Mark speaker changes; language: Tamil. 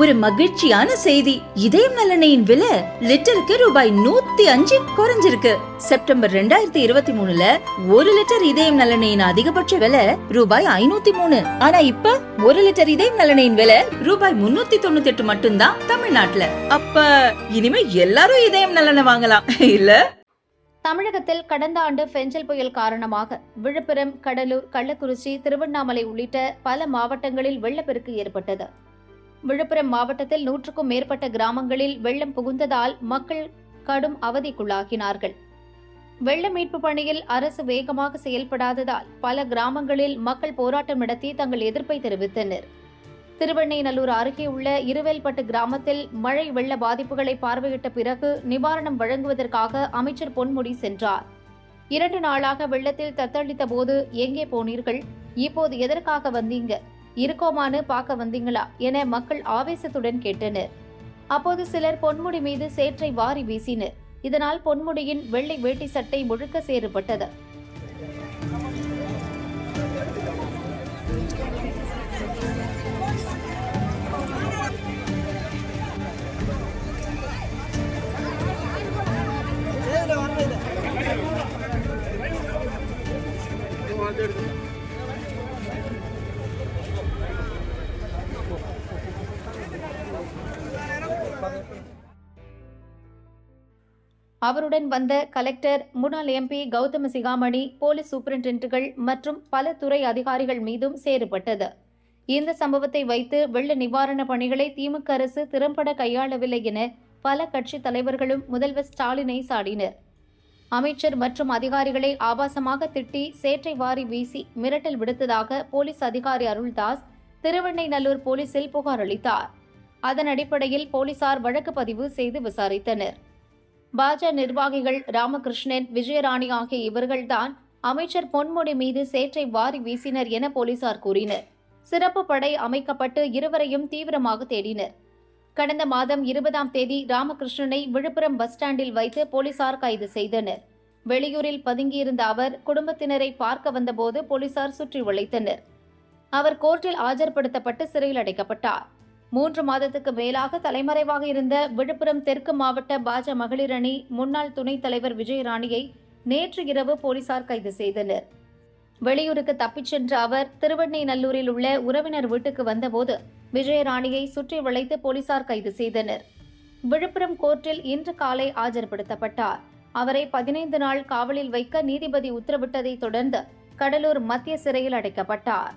Speaker 1: ஒரு மகிழ்ச்சியான செய்தி. இதயம் நலனையின் விலை லிட்டருக்கு ரூபாய் நூத்தி அஞ்சு குறைஞ்சிருக்கு. செப்டம்பர் ரெண்டாயிரத்தி இருபத்தி மூணுல ஒரு லிட்டர் இதயம் நலனையின் அதிகபட்ச விலை ரூபாய் ஐநூத்தி மூணு. ஆனா இப்ப ஒரு லிட்டர் இதயம் நலனையின் விலை ரூபாய் முன்னூத்தி தொண்ணூத்தி எட்டு மட்டும்தான் தமிழ்நாட்டுல. அப்ப இனிமே எல்லாரும் இதயம் நலனை வாங்கலாம் இல்ல?
Speaker 2: தமிழகத்தில் கடந்த ஆண்டு பெஞ்சல் புயல் காரணமாக விழுப்புரம் கடலூர் கள்ளக்குறிச்சி திருவண்ணாமலை உள்ளிட்ட பல மாவட்டங்களில் வெள்ளப்பெருக்கு ஏற்பட்டது. விழுப்புரம் மாவட்டத்தில் நூற்றுக்கும் மேற்பட்ட கிராமங்களில் வெள்ளம் புகுந்ததால் மக்கள் கடும் அவதிக்குள்ளாகினார்கள். வெள்ள மீட்பு பணியில் அரசு வேகமாக செயல்படாததால் பல கிராமங்களில் மக்கள் போராட்டம் நடத்தி தங்கள் எதிர்ப்பை தெரிவித்தனர். திருவெண்ணைநல்லூர் அருகே உள்ள இருவேல்பட்டு கிராமத்தில் மழை வெள்ள பாதிப்புகளை பார்வையிட்ட பிறகு நிவாரணம் வழங்குவதற்காக அமைச்சர் பொன்முடி சென்றார். இரண்டு நாளாக வெள்ளத்தில் தத்தளித்த போது எங்கே போனீர்கள்? இப்போது எதற்காக வந்தீங்க? இருக்கோமான்னு பார்க்க வந்தீங்களா என மக்கள் ஆவேசத்துடன் கேட்டனர். அப்போது சிலர் பொன்முடி மீது சேற்றை வாரி வீசினர். இதனால் பொன்முடியின் வெள்ளை வேட்டி சட்டை முழுக்க சேறுபட்டது. அவருடன் வந்த கலெக்டர் முன்னாள் எம்பி கௌதம சிகாமணி போலீஸ் சூப்பரிண்டென்ட்டுகள் மற்றும் பல துறை அதிகாரிகள் மீதும் சேறுபட்டது. இந்த சம்பவத்தை வைத்து வெள்ள நிவாரண பணிகளை திமுக அரசு திறம்பட கையாளவில்லை என பல கட்சி தலைவர்களும் முதல்வர் ஸ்டாலினை சாடினர். அமைச்சர் மற்றும் அதிகாரிகளை ஆபாசமாக திட்டி சேற்றை வாரி வீசி மிரட்டல் விடுத்ததாக போலீஸ் அதிகாரி அருள்தாஸ் திருவெண்ணைநல்லூர் போலீசில் புகார் அளித்தார். அதன் அடிப்படையில் போலீசார் வழக்கு பதிவு செய்து விசாரித்தனர். பாஜ நிர்வாகிகள் ராமகிருஷ்ணன் விஜயராணி ஆகிய இவர்கள்தான் அமைச்சர் பொன்முடி மீது சேற்றை வாரி வீசினர் என போலீசார் கூறினர். சிறப்பு படை அமைக்கப்பட்டு இருவரையும் தீவிரமாக தேடினர். கடந்த மாதம் இருபதாம் தேதி ராமகிருஷ்ணனை விழுப்புரம் பஸ் ஸ்டாண்டில் வைத்து போலீசார் கைது செய்தனர். வெளியூரில் பதுங்கியிருந்த அவர் குடும்பத்தினரை பார்க்க வந்தபோது போலீசார் சுற்றி வளைத்தனர் அவர் கோர்ட்டில் ஆஜர்படுத்தப்பட்டு சிறையில் அடைக்கப்பட்டார். மூன்று மாதத்துக்கு மேலாக தலைமறைவாக இருந்த விழுப்புரம் தெற்கு மாவட்ட பாஜ மகளிர் அணி முன்னாள் துணைத் தலைவர் விஜயராணியை நேற்று இரவு போலீசார் கைது செய்தனர். வெளியூருக்கு தப்பிச் சென்ற அவர் திருவெண்ணைநல்லூரில் உள்ள உறவினர் வீட்டுக்கு வந்தபோது விஜயராணியை சுற்றி வளைத்து போலீசார் கைது செய்தனர். விழுப்புரம் கோர்ட்டில் இன்று காலை ஆஜர்படுத்தப்பட்டார். அவரை பதினைந்து நாள் காவலில் வைக்க நீதிபதி உத்தரவிட்டதைத் தொடர்ந்து கடலூர் மத்திய சிறையில் அடைக்கப்பட்டார்.